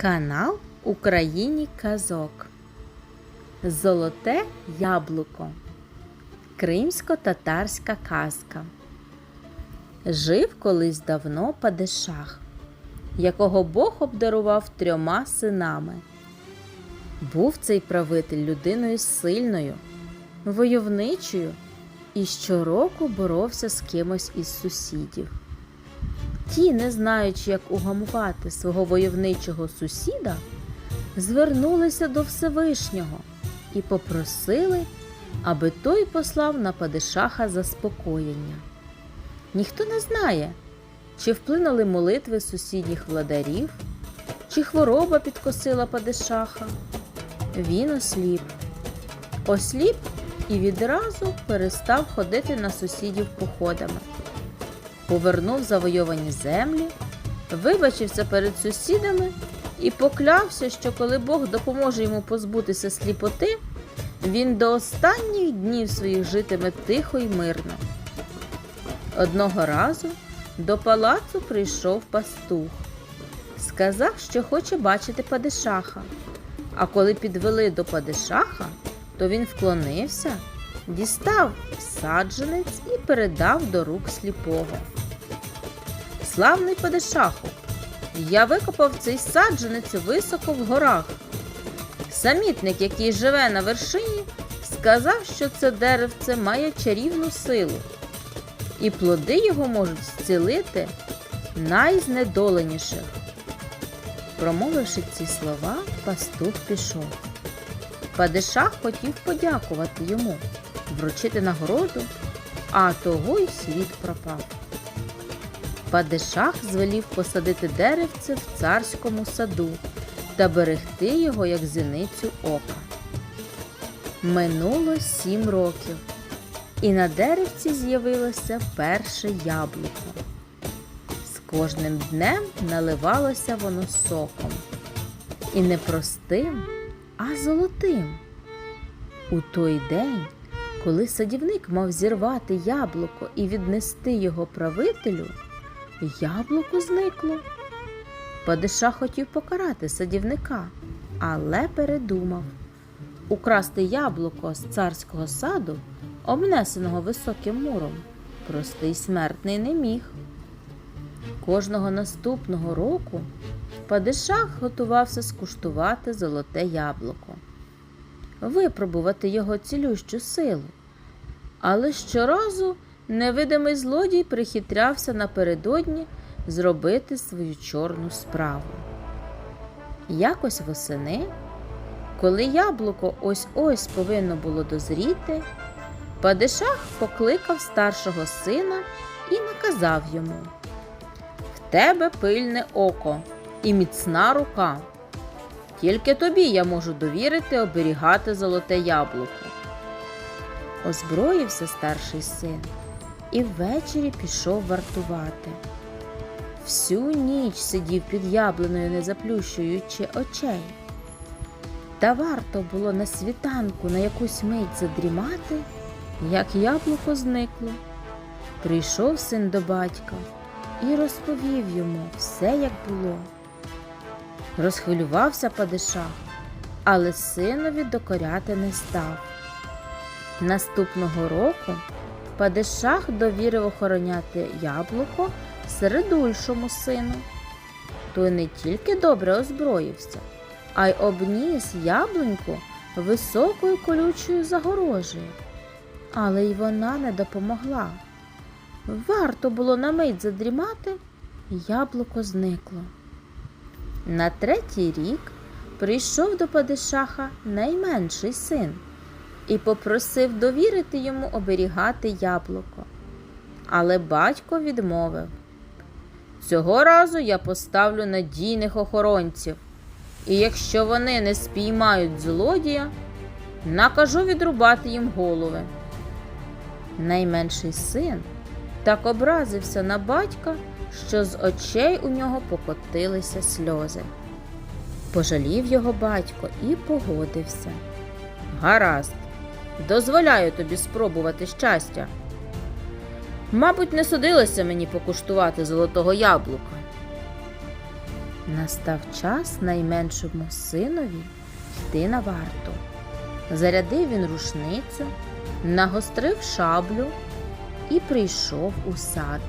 Канал Україні Казок. Золоте яблуко. Кримсько-татарська казка. Жив колись давно падишах, якого Бог обдарував трьома синами. Був цей правитель людиною сильною, войовничою і щороку боровся з кимось із сусідів. Ті, не знаючи, як угамувати свого войовничого сусіда, звернулися до Всевишнього і попросили, аби той послав на падишаха заспокоєння. Ніхто не знає, чи вплинули молитви сусідніх владарів, чи хвороба підкосила падишаха. Він осліп. Осліп і відразу перестав ходити на сусідів походами повернув завойовані землі, вибачився перед сусідами і поклявся, що коли Бог допоможе йому позбутися сліпоти, він до останніх днів своїх житиме тихо й мирно. Одного разу до палацу прийшов пастух. Сказав, що хоче бачити падишаха. А коли підвели до падишаха, то він вклонився, дістав саджанець і передав до рук сліпого. Славний падишаху, я викопав цей саджанець високо в горах. Самітник, який живе на вершині, сказав, що це деревце має чарівну силу, і плоди його можуть зцілити найзнедоленіших. Промовивши ці слова, пастух пішов. Падишах хотів подякувати йому, вручити нагороду, а того й світ пропав. Падишах звелів посадити деревце в царському саду та берегти його, як зіницю ока. Минуло сім років, і на деревці з'явилося перше яблуко. З кожним днем наливалося воно соком. І не простим, а золотим. У той день, коли садівник мав зірвати яблуко і віднести його правителю, яблуко зникло. Падиша хотів покарати садівника, але передумав. Украсти яблуко з царського саду, обнесеного високим муром, простий смертний не міг. Кожного наступного року Падишах готувався скуштувати золоте яблуко, випробувати його цілющу силу. Але щоразу невидимий злодій прихитрявся напередодні зробити свою чорну справу. Якось восени, коли яблуко ось ось повинно було дозріти, Падишах покликав старшого сина і наказав йому В тебе пильне око і міцна рука. Тільки тобі я можу довірити оберігати золоте яблуко. Озброївся старший син і ввечері пішов вартувати. Всю ніч сидів під яблуною, не заплющуючи очей. Та варто було на світанку на якусь мить задрімати, як яблуко зникло. Прийшов син до батька і розповів йому все, як було. Розхвилювався падишах, але синові докоряти не став. Наступного року Падишах довірив охороняти яблуко середульшому сину. Той не тільки добре озброївся, а й обніс яблуньку високою колючою загорожею. Але й вона не допомогла. Варто було на мить задрімати, яблуко зникло. На третій рік прийшов до Падишаха найменший син і попросив довірити йому оберігати яблуко. Але батько відмовив. Цього разу я поставлю надійних охоронців, і якщо вони не спіймають злодія, накажу відрубати їм голови. Найменший син так образився на батька, що з очей у нього покотилися сльози. Пожалів його батько і погодився. Гаразд, дозволяю тобі спробувати щастя. Мабуть, не судилося мені покуштувати золотого яблука. Настав час найменшому синові йти на варту. Зарядив він рушницю, нагострив шаблю і прийшов у сад.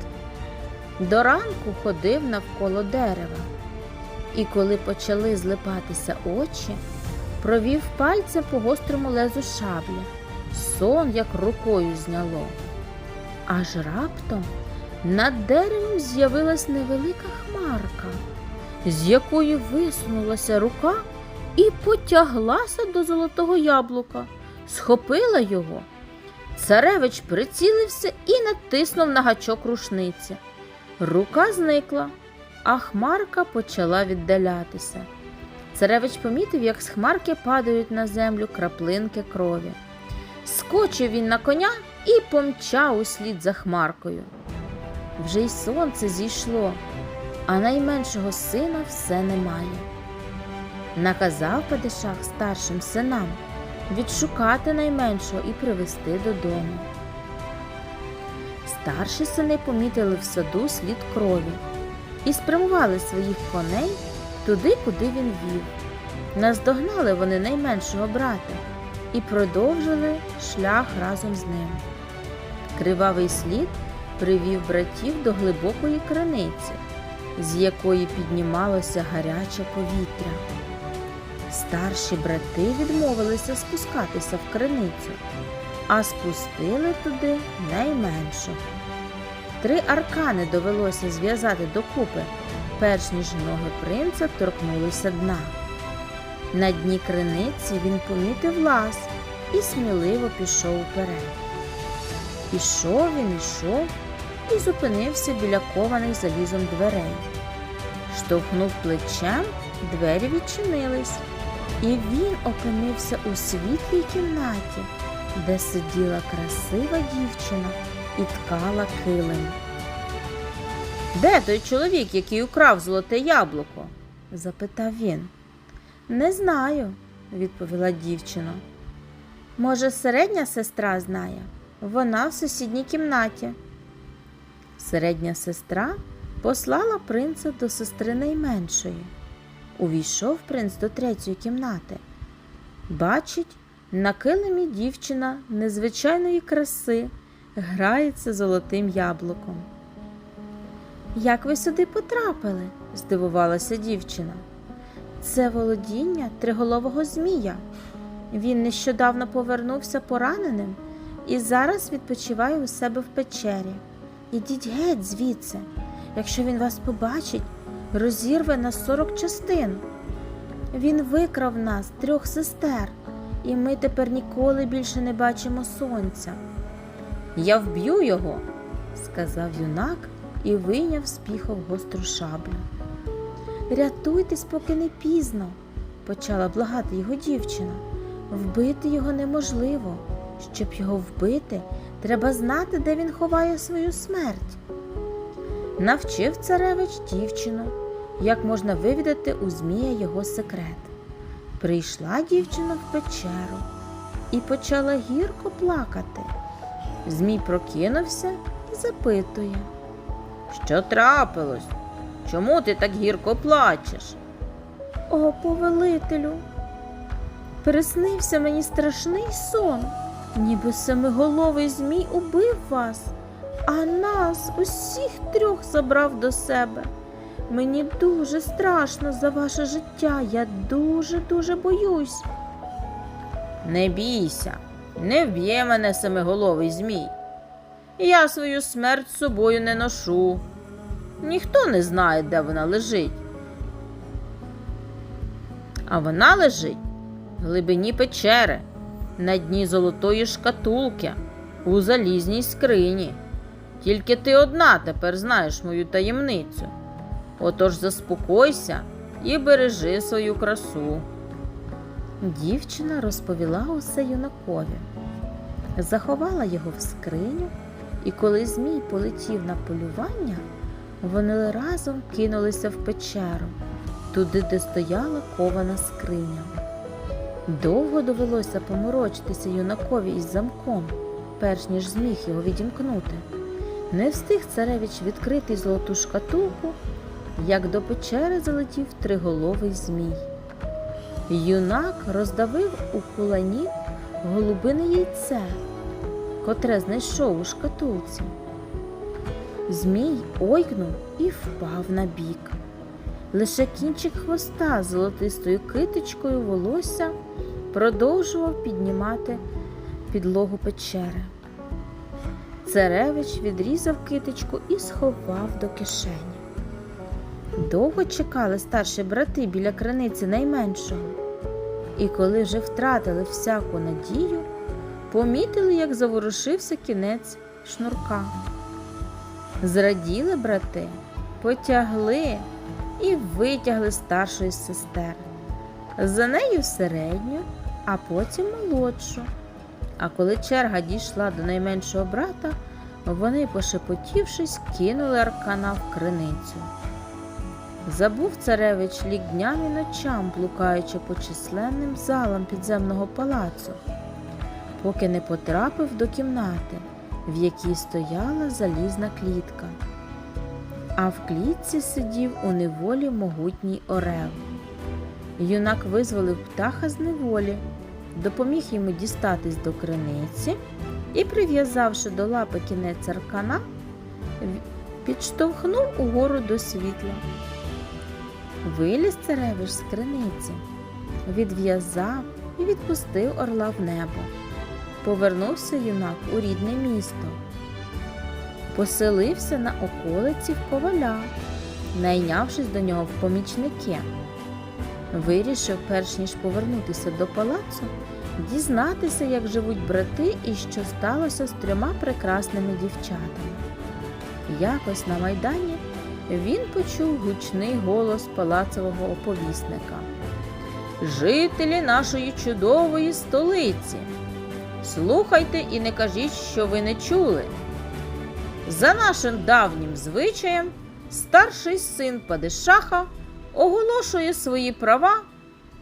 До ранку ходив навколо дерева, і коли почали злипатися очі, провів пальцем по гострому лезу шаблі. Сон як рукою зняло. Аж раптом над деревом з'явилась невелика хмарка, з якої висунулася рука і потяглася до золотого яблука, схопила його. Царевич прицілився і натиснув на гачок рушниці. Рука зникла, а хмарка почала віддалятися. Царевич помітив, як з хмарки падають на землю краплинки крові. Скочив він на коня і помчав услід за хмаркою. Вже й сонце зійшло, а найменшого сина все немає. Наказав Падишах старшим синам відшукати найменшого і привезти додому. Старші сини помітили в саду слід крові і спрямували своїх коней туди, куди він вів. Наздогнали вони найменшого брата і продовжили шлях разом з ним. Кривавий слід привів братів до глибокої криниці, з якої піднімалося гаряче повітря. Старші брати відмовилися спускатися в криницю, а спустили туди найменшого. Три аркани довелося зв'язати докупи, перш ніж ноги принца торкнулися дна. На дні криниці він помітив лаз і сміливо пішов уперед. Ішов він, ішов і зупинився біля кованих залізом дверей. Штовхнув плечем, двері відчинились, і він опинився у світлій кімнаті, де сиділа красива дівчина і ткала килим. Де той чоловік, який украв золоте яблуко? запитав він. Не знаю, відповіла дівчина. Може, середня сестра знає? Вона в сусідній кімнаті. Середня сестра послала принца до сестри найменшої. Увійшов принц до третьої кімнати. Бачить, на килимі дівчина незвичайної краси грається золотим яблуком. Як ви сюди потрапили? здивувалася дівчина. Це володіння триголового змія. Він нещодавно повернувся пораненим і зараз відпочиває у себе в печері. Ідіть геть звідси. Якщо він вас побачить, розірве на сорок частин. Він викрав нас, трьох сестер, і ми тепер ніколи більше не бачимо сонця. Я вб'ю його, сказав юнак і вийняв з піхов гостру шаблю. Рятуйтесь, поки не пізно, почала благати його дівчина. Вбити його неможливо. Щоб його вбити, треба знати, де він ховає свою смерть. Навчив царевич дівчину, як можна вивідати у Змія його секрет. Прийшла дівчина в печеру і почала гірко плакати. Змій прокинувся і запитує. Що трапилось? Чому ти так гірко плачеш? О, повелителю. Приснився мені страшний сон, ніби семиголовий змій убив вас, а нас усіх трьох забрав до себе. Мені дуже страшно за ваше життя, я дуже-дуже боюсь. Не бійся, не вб'є мене семиголовий змій. Я свою смерть з собою не ношу. Ніхто не знає, де вона лежить. А вона лежить в глибині печери, на дні золотої шкатулки, у залізній скрині. Тільки ти одна тепер знаєш мою таємницю. Отож заспокойся і бережи свою красу. Дівчина розповіла усе юнакові, заховала його в скриню, і коли Змій полетів на полювання, вони разом кинулися в печеру, туди, де стояла кована скриня. Довго довелося поморочитися юнакові із замком, перш ніж зміг його відімкнути. Не встиг царевич відкрити золоту шкатулку, як до печери залетів триголовий змій. Юнак роздавив у кулані голубине яйце, котре знайшов у шкатулці. Змій ойкнув і впав на бік. Лише кінчик хвоста з золотистою китичкою волосся продовжував піднімати підлогу печери. Царевич відрізав китичку і сховав до кишені. Довго чекали старші брати біля криниці найменшого, і коли вже втратили всяку надію, помітили, як заворушився кінець шнурка. Зраділи брати, потягли і витягли старшу із сестер. За нею середню, а потім молодшу. А коли черга дійшла до найменшого брата, вони, пошепотівшись, кинули аркана в криницю. Забув царевич лік дням і ночам, блукаючи по численним залам підземного палацу, поки не потрапив до кімнати, в якій стояла залізна клітка. А в клітці сидів у неволі могутній орел. Юнак визволив птаха з неволі, допоміг йому дістатись до криниці і, прив'язавши до лапи кінець аркана, підштовхнув угору до світла. Виліз царевич з криниці, відв'язав і відпустив орла в небо. Повернувся юнак у рідне місто. Поселився на околиці в коваля, найнявшись до нього в помічники. Вирішив, перш ніж повернутися до палацу, дізнатися, як живуть брати і що сталося з трьома прекрасними дівчатами. Якось на майдані він почув гучний голос палацового оповісника. Жителі нашої чудової столиці. Слухайте і не кажіть, що ви не чули. За нашим давнім звичаєм, старший син Падишаха оголошує свої права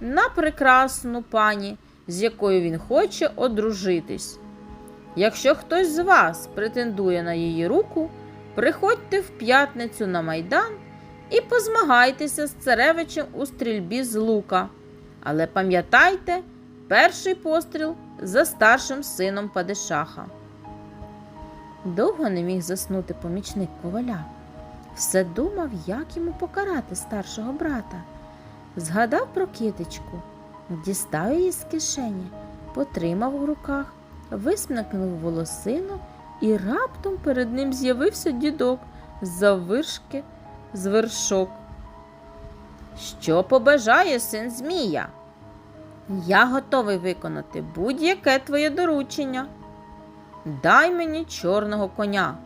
на прекрасну пані, з якою він хоче одружитись. Якщо хтось з вас претендує на її руку, приходьте в п'ятницю на майдан і позмагайтеся з царевичем у стрільбі з лука. Але пам'ятайте, перший постріл за старшим сином Падишаха. Довго не міг заснути помічник коваля. Все думав, як йому покарати старшого брата. Згадав про китичку, дістав її з кишені, потримав у руках, висмикнув волосину, і раптом перед ним з'явився дідок заввишки з вершок. Що побажає син Змія? Я готовий виконати будь-яке твоє доручення. Дай мені чорного коня,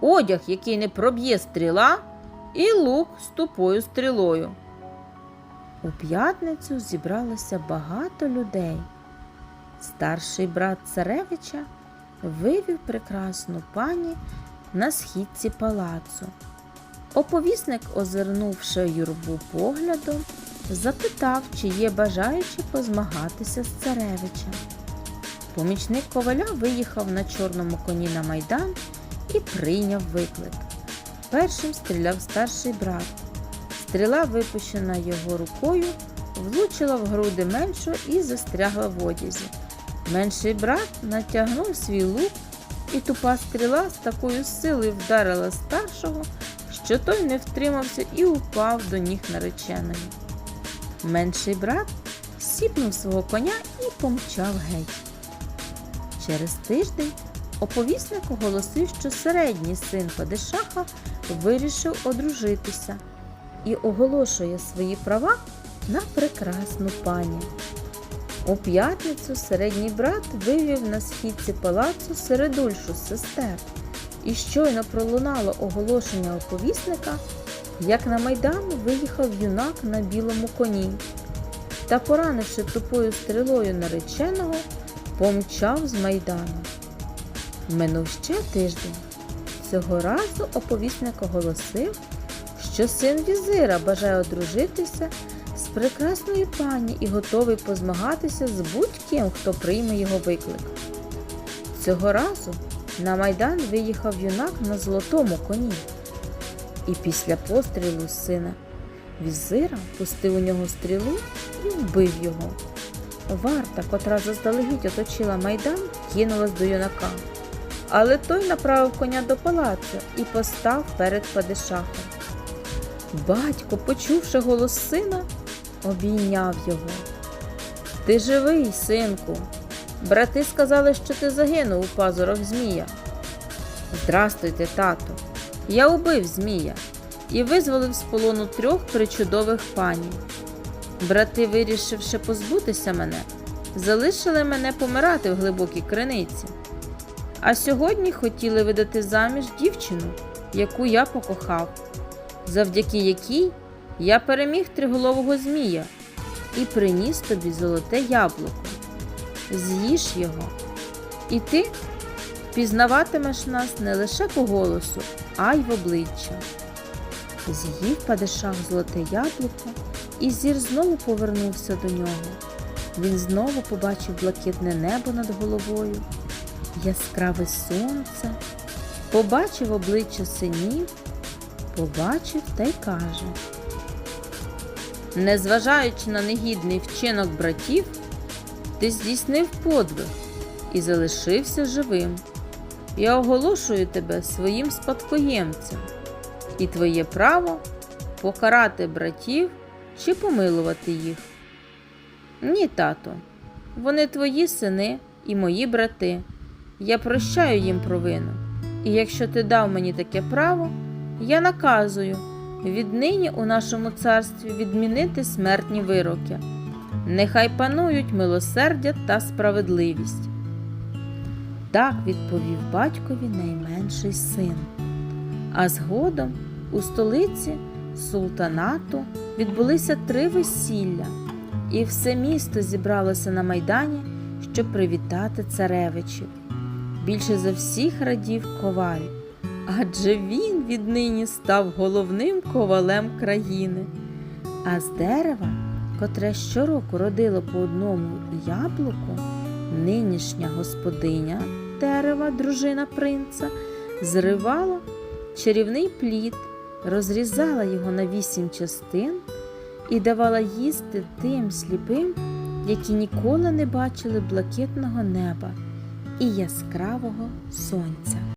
одяг, який не проб'є стріла, і лук з тупою стрілою. У п'ятницю зібралося багато людей. Старший брат царевича вивів прекрасну пані на східці палацу. Оповісник, озирнувши юрбу поглядом, запитав, чи є бажаючі позмагатися з царевичем. Помічник коваля виїхав на чорному коні на майдан і прийняв виклик. Першим стріляв старший брат. Стріла, випущена його рукою, влучила в груди меншого і застрягла в одязі. Менший брат натягнув свій лук, і тупа стріла з такою силою вдарила старшого, що той не втримався і упав до ніг нареченої. Менший брат сіпнув свого коня і помчав геть. Через тиждень оповісник оголосив, що середній син Падишаха вирішив одружитися і оголошує свої права на прекрасну пані. У п'ятницю середній брат вивів на східці палацу середульшу сестер, і щойно пролунало оголошення оповісника, як на майдан виїхав юнак на білому коні та, поранивши тупою стрілою нареченого, помчав з майдану. Минув ще тиждень. Цього разу оповісник оголосив, що син візира бажає одружитися з прекрасною пані і готовий позмагатися з будь-ким, хто прийме його виклик. Цього разу на майдан виїхав юнак на золотому коні. І після пострілу сина візира пустив у нього стрілу і вбив його. Варта, котра заздалегідь оточила майдан, кинулась до юнака. Але той направив коня до палацу і постав перед падишахом. Батько, почувши голос сина, обійняв його. Ти живий, синку. Брати сказали, що ти загинув у пазурах Змія. Здрастуйте, тато. Я убив Змія і визволив з полону трьох причудових панів. Брати, вирішивши позбутися мене, залишили мене помирати в глибокій криниці. А сьогодні хотіли видати заміж дівчину, яку я покохав, завдяки якій я переміг триголового змія і приніс тобі золоте яблуко. З'їж його, і ти впізнаватимеш нас не лише по голосу, а й в обличчя. З'їв падишах золоте яблуко, і зір знову повернувся до нього. Він знову побачив блакитне небо над головою, яскраве сонце, побачив обличчя синів, побачив та й каже. Незважаючи на негідний вчинок братів, ти здійснив подвиг і залишився живим. Я оголошую тебе своїм спадкоємцем, і твоє право покарати братів чи помилувати їх. Ні, тато, вони твої сини і мої брати. Я прощаю їм провину. І якщо ти дав мені таке право, я наказую віднині у нашому царстві відмінити смертні вироки. Нехай панують милосердя та справедливість. Так відповів батькові найменший син. А згодом у столиці султанату відбулися три весілля, і все місто зібралося на майдані, щоб привітати царевичів. Більше за всіх радів коваль, адже він віднині став головним ковалем країни. А з дерева, котре щороку родило по одному яблуку, нинішня господиня дерева, дружина принца, зривала чарівний плід, розрізала його на вісім частин і давала їсти тим сліпим, які ніколи не бачили блакитного неба і яскравого сонця.